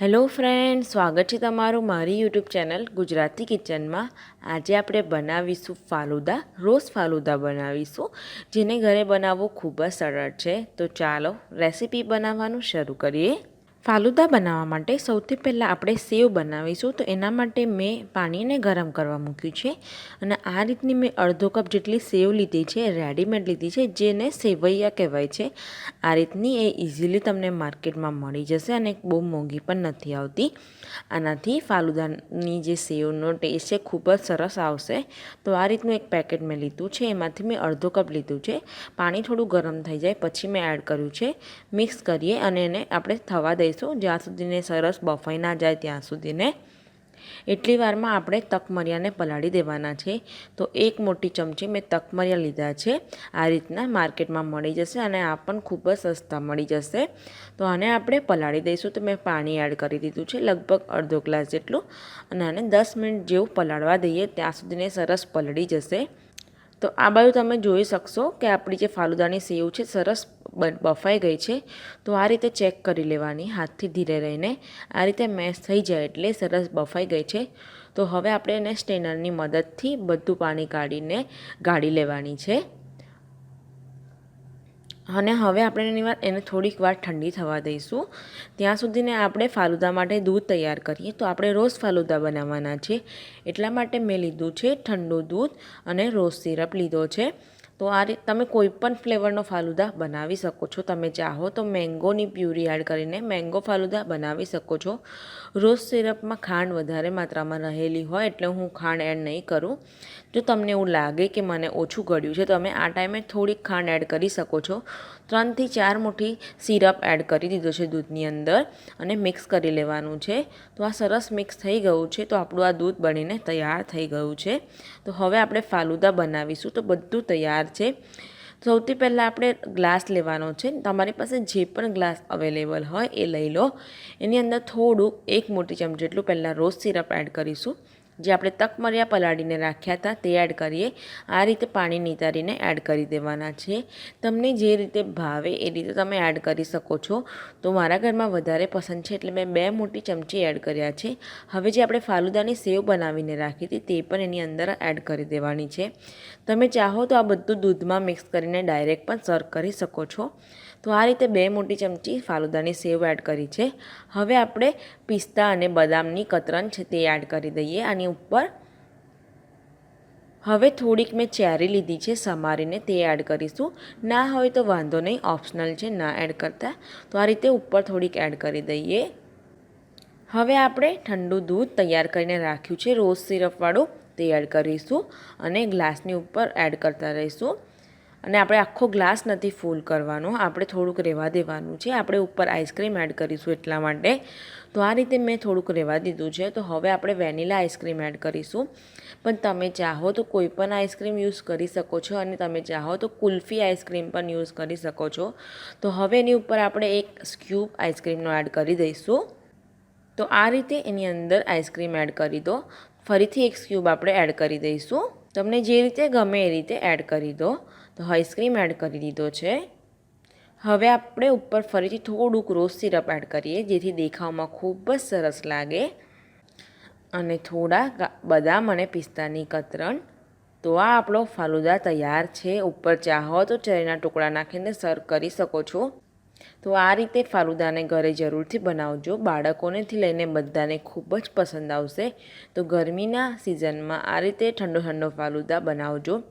Hello friend, સ્વાગત છે તમારું મારી યુટ્યુબ ચેનલ ગુજરાતી કિચનમાં. આજે આપણે બનાવીશું ફાલુદા રોઝ ફાલુદા બનાવીશું, જેને ઘરે બનાવવું ખૂબ જ સરળ છે. તો ચાલો રેસીપી બનાવવાનું શરૂ કરીએ. ફાલુદા બનાવવા માટે સૌથી પહેલાં આપણે સેવ બનાવીશું. તો એના માટે મેં પાણીને ગરમ કરવા મૂક્યું છે અને આ રીતની મેં અડધો કપ જેટલી સેવ લીધી છે, રેડીમેડ લીધી છે, જેને સેવૈયા કહેવાય છે. આ રીતની એ ઇઝીલી તમને માર્કેટમાં મળી જશે અને બહુ મોંઘી પણ નથી આવતી. આનાથી ફાલુદાની જે સેવનો ટેસ્ટ છે ખૂબ જ સરસ આવશે. તો આ રીતનું એક પેકેટ મેં લીધું છે, એમાંથી મેં અડધો કપ લીધું છે. પાણી થોડું ગરમ થઈ જાય, પછી મેં એડ કર્યું છે. મિક્સ કરીએ અને એને આપણે થવા દઈશું. દઈશું જ્યાં સુધીને સરસ બફાઈ ના જાય ત્યાં સુધીને. એટલી વારમાં આપણે તકમરિયાને પલાળી દેવાના છે. તો એક મોટી ચમચી મેં તકમરિયા લીધા છે. આ રીતના માર્કેટમાં મળી જશે અને આ પણ ખૂબ જ સસ્તા મળી જશે. તો આને આપણે પલાળી દઈશું. તો મેં પાણી એડ કરી દીધું છે, લગભગ અડધો ગ્લાસ જેટલું. અને આને દસ મિનિટ જેવું પલાળવા દઈએ, ત્યાં સુધીને સરસ પલળી જશે. તો આ બાજુ તમે જોઈ શકશો કે આપણી જે ફાલુદાની સેવ છે, સરસ બફાઈ ગઈ છે, તો આ રીતે ચેક કરી લેવાની, હાથથી ધીરે રહીને. આ રીતે મેશ થઈ જાય એટલે સરસ બફાઈ ગઈ છે. તો હવે આપણે એને સ્ટેનરની મદદથી બધું પાણી કાઢીને ગાળી લેવાની છે. અને હવે આપણે એની વાર એને થોડીક વાર ઠંડી થવા દઈશું. ત્યાં સુધીને આપણે ફાલુદા માટે દૂધ તૈયાર કરીએ. તો આપણે રોઝ ફાલુદા બનાવવાના છે. એટલા માટે મેં લીધું છે ઠંડુ દૂધ અને રોઝ સિરપ લીધો છે. તો આ રીતે તમે કોઈ પણ ફ્લેવરનો ફાલુદા બનાવી શકો છો. તમે ચાહો તો મેંગોની પ્યુરી એડ કરીને મેંગો ફાલુદા બનાવી શકો છો. રોઝ સિરપમાં ખાંડ વધારે માત્રામાં રહેલી હોય એટલે હું ખાંડ એડ નહીં કરું. જો તમને એવું લાગે કે મને ઓછું ગળ્યું છે તમે આ ટાઈમે થોડીક ખાંડ એડ કરી શકો છો. ત્રણથી ચાર મુઠ્ઠી સિરપ એડ કરી દીધો છે દૂધની અંદર અને મિક્સ કરી લેવાનું છે. તો આ સરસ મિક્સ થઈ ગયું છે, તો આપણું આ દૂધ બનીને તૈયાર થઈ ગયું છે. તો હવે આપણે ફાલુદા બનાવીશું. તો બધું તૈયાર છે. સૌથી પહેલાં આપણે ગ્લાસ લેવાનો છે. તમારી પાસે જે પણ ગ્લાસ અવેલેબલ હોય એ લઈ લો. એની અંદર થોડુંક એક મોટી ચમચી જેટલું પહેલાં રોઝ સિરપ એડ કરીશું. જે આપણે તકમરિયા પલાળીને રાખ્યા હતા તે એડ કરીએ. આ રીતે પાણી નિતારીને એડ કરી દેવાના છે. તમને જે રીતે ભાવે એ રીતે તમે એડ કરી શકો છો. તો મારા ઘરમાં વધારે પસંદ છે એટલે મેં બે મોટી ચમચી એડ કર્યા છે. હવે જે આપણે ફાલુદાની સેવ બનાવીને રાખી હતી તે પણ એની અંદર એડ કરી દેવાની છે. તમે ચાહો તો આ બધું દૂધમાં મિક્સ કરીને ડાયરેક્ટ પણ સર્વ કરી શકો છો. તો આ રીતે બે મોટી ચમચી ફાલુદાની સેવ એડ કરી છે. હવે આપણે પિસ્તા અને બદામની કતરન છે તે એડ કરી દઈએ આની ઉપર. હવે થોડીક મેં ચેરી લીધી છે સમારીને તે એડ કરીશું. ના હોય તો વાંધો નહીં ઓપ્શનલ છે, ના એડ કરતા. તો આ રીતે ઉપર થોડીક એડ કરી દઈએ. હવે આપણે ઠંડુ દૂધ તૈયાર કરીને રાખ્યું છે રોઝ સિરપવાળું તે એડ કરીશું અને ગ્લાસની ઉપર એડ કરતા રહીશું. અને આપણે આખો ગ્લાસ નથી ફૂલ કરવાનો. આપણે થોડુંક રહેવા દેવાનું છે. આપણે ઉપર આઈસ્ક્રીમ એડ કરીશું એટલા માટે. તો આ રીતે મેં થોડુંક રહેવા દીધું છે. તો હવે આપણે વેનીલા આઈસ્ક્રીમ એડ કરીશું. પણ તમે ચાહો તો કોઈ પણ આઈસ્ક્રીમ યુઝ કરી શકો છો અને તમે ચાહો તો કુલ્ફી આઈસ્ક્રીમ પણ યુઝ કરી શકો છો. તો હવે એની ઉપર આપણે એક સ્ક્યુબ આઈસ્ક્રીમનો એડ કરી દઈશું. તો આ રીતે એની અંદર આઈસ્ક્રીમ એડ કરી દો. ફરીથી એક સ્ક્યુબ આપણે એડ કરી દઈશું. તમને જે રીતે ગમે એ રીતે એડ કરી દો. તો આઈસ્ક્રીમ એડ કરી દીધો છે. હવે આપણે ઉપર ફરીથી થોડુંક રોઝ સિરપ એડ કરીએ, જેથી દેખાવમાં ખૂબ જ સરસ લાગે. અને થોડા બદામ અને પિસ્તાની કતરણ. તો આ આપણો ફાલુદા તૈયાર છે. ઉપર ચાહો તો ચરીના ટુકડા નાખીને સર્વ કરી શકો છો. તો આ રીતે ફાલુદાને ઘરે જરૂરથી બનાવજો. બાળકોનેથી લઈને બધાને ખૂબ જ પસંદ આવશે. તો ગરમીના સિઝનમાં આ રીતે ઠંડો ઠંડો ફાલુદા બનાવજો.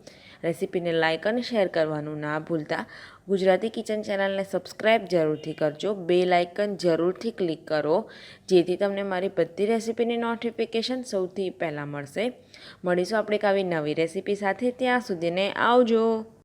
રેસીપીને લાઇક અને શેર કરવાનું ના ભૂલતા. ગુજરાતી કિચન ચેનલને સબસ્ક્રાઈબ જરૂરથી કરજો. બે લાઇકન જરૂરથી ક્લિક કરો, જેથી તમને મારી બધી રેસીપીની નોટિફિકેશન સૌથી પહેલાં મળશે. મળીશું આપણે એક આવી નવી રેસીપી સાથે. ત્યાં સુધીને આવજો.